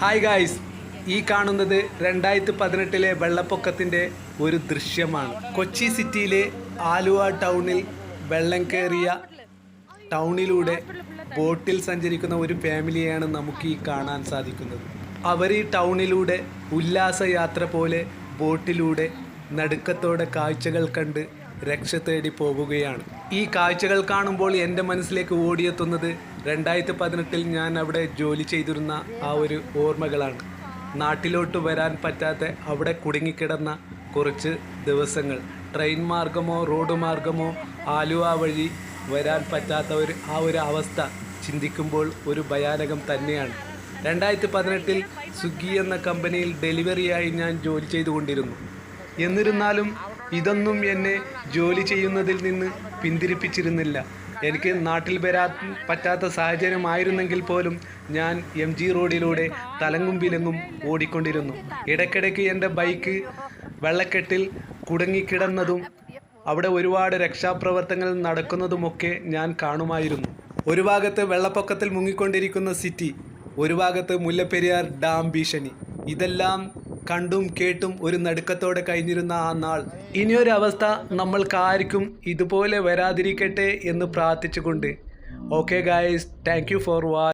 Hi guys ഈ കാണുന്നത് രണ്ടായിരത്തി പതിനെട്ടിലെ വെള്ളപ്പൊക്കത്തിന്റെ ഒരു ദൃശ്യമാണ്. കൊച്ചി സിറ്റിയിലെ ആലുവ ടൗണിൽ വെള്ളം കയറിയ ടൗണിലൂടെ ബോട്ടിൽ സഞ്ചരിക്കുന്ന ഒരു ഫാമിലിയാണ് നമുക്ക് ഈ കാണാൻ സാധിക്കുന്നത്. അവർ ഈ ടൗണിലൂടെ ഉല്ലാസയാത്ര പോലെ ബോട്ടിലൂടെ നടുക്കത്തോടെ കാഴ്ചകൾ കണ്ട് രക്ഷ തേടി പോകുകയാണ്. ഈ കാഴ്ചകൾ കാണുമ്പോൾ എന്റെ മനസ്സിലേക്ക് ഓടിയെത്തുന്നത് രണ്ടായിരത്തി പതിനെട്ടിൽ ഞാൻ അവിടെ ജോലി ചെയ്തിരുന്ന ആ ഒരു ഓർമ്മകളാണ്. നാട്ടിലോട്ട് വരാൻ പറ്റാത്ത അവിടെ കുടുങ്ങിക്കിടന്ന കുറച്ച് ദിവസങ്ങൾ. ട്രെയിൻ മാർഗമോ റോഡ് മാർഗമോ ആലുവ വഴി വരാൻ പറ്റാത്ത ഒരു ആ ഒരു അവസ്ഥ ചിന്തിക്കുമ്പോൾ ഒരു ഭയാനകം തന്നെയാണ്. രണ്ടായിരത്തി പതിനെട്ടിൽ സ്വിഗ്ഗി എന്ന കമ്പനിയിൽ ഡെലിവറിയായി ഞാൻ ജോലി ചെയ്തുകൊണ്ടിരുന്നു. എന്നിരുന്നാലും ഇതൊന്നും എന്നെ ജോലി ചെയ്യുന്നതിൽ നിന്ന് പിന്തിരിപ്പിച്ചിരുന്നില്ല. എനിക്ക് നാട്ടിൽ വരാൻ പറ്റാത്ത സാഹചര്യമായിരുന്നെങ്കിൽ പോലും ഞാൻ എം ജി റോഡിലൂടെ തലങ്ങും വിലങ്ങും ഓടിക്കൊണ്ടിരുന്നു. ഇടയ്ക്കിടയ്ക്ക് എന്റെ ബൈക്ക് വെള്ളക്കെട്ടിൽ കുടുങ്ങിക്കിടന്നതും അവിടെ ഒരുപാട് രക്ഷാപ്രവർത്തനങ്ങൾ നടക്കുന്നതുമൊക്കെ ഞാൻ കാണുമായിരുന്നു. ഒരു ഭാഗത്ത് വെള്ളപ്പൊക്കത്തിൽ മുങ്ങിക്കൊണ്ടിരിക്കുന്ന സിറ്റി ഒരു ഭാഗത്ത് മുല്ലപ്പെരിയാർ ഡാം ഭീഷണി. ഇതെല്ലാം കണ്ടും കേട്ടും ഒരു നടുക്കത്തോടെ കഴിഞ്ഞിരുന്ന ആ നാൾ. ഇനിയൊരവസ്ഥ നമ്മൾക്കാർക്കും ഇതുപോലെ വരാതിരിക്കട്ടെ എന്ന് പ്രാർത്ഥിച്ചുകൊണ്ട്. Okay guys thank you for watch